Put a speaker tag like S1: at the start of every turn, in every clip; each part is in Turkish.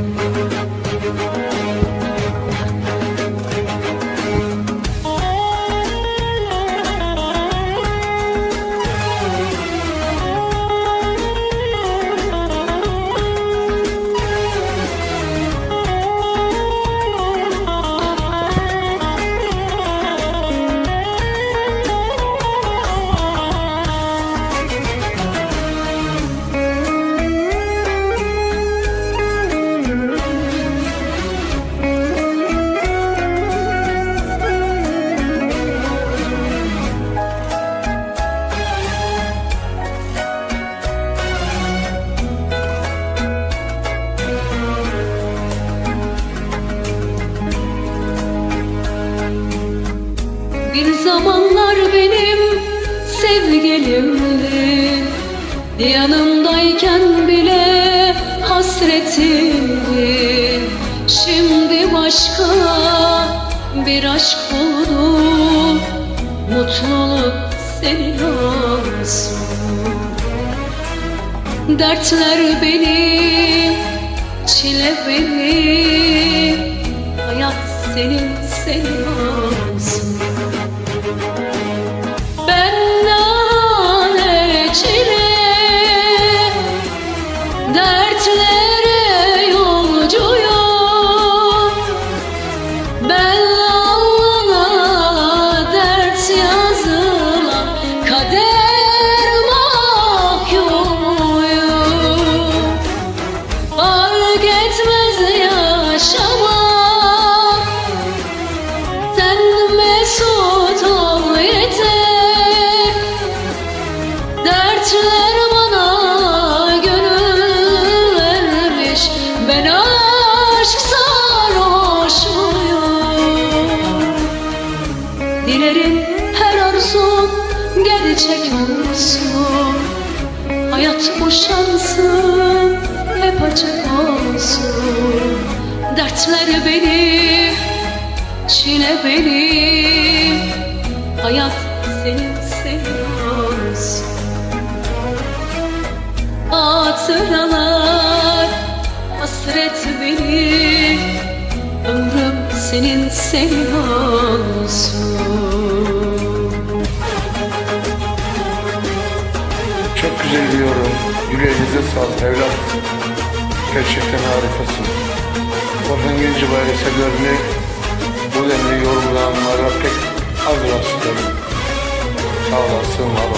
S1: Música Bir zamanlar benim sevgilimdi. Yanımdayken bile hasretimdi. Şimdi başka bir aşk buldu Mutluluk senin olsun Dertler benim, çile benim Hayat senin, senin olsun Brasileiro. Gerçek olsun Hayat bu şansım hep açık olsun. Dertler benim, çile benim. Hayat senin, senin olsun Hatıralar, hasret benim. Ömrüm senin, senin olsun
S2: güzel bir yorum. Yüreğinize sağlık evlat. Gerçekten harikasın. Orhan Gencebay eserlerini bu denli yorumlayanlara pek az rastlarım. Sağ olasın, var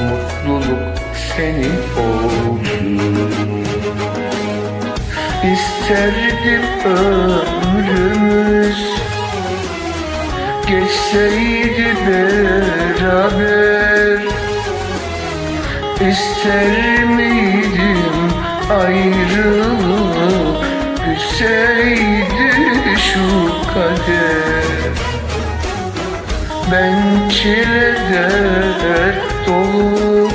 S2: Mutluluk senin olsun. İsterdim ömrümüz Geçseydi beraber. İster miydim ayrılık Düşseydi şu kader? Ben çile dert dolu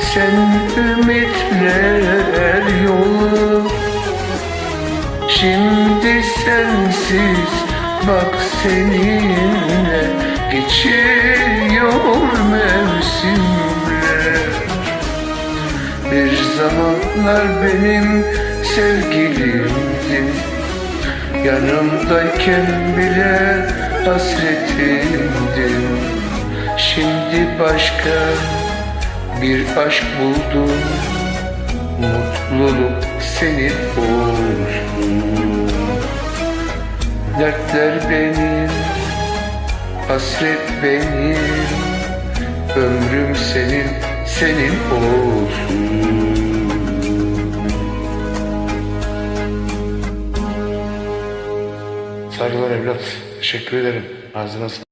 S2: Sen ümitler yolu. Şimdi sensiz bak seninle Geçiyor mevsimler. Bir zamanlar benim sevgilimdi. Yanımdayken bile hasretimdin Şimdi başka bir aşk buldum Mutluluk senin olsun Dertler benim, hasret benim Ömrüm senin, senin olsun Saygılar evlat. Teşekkür ederim. Ağzına sağlık.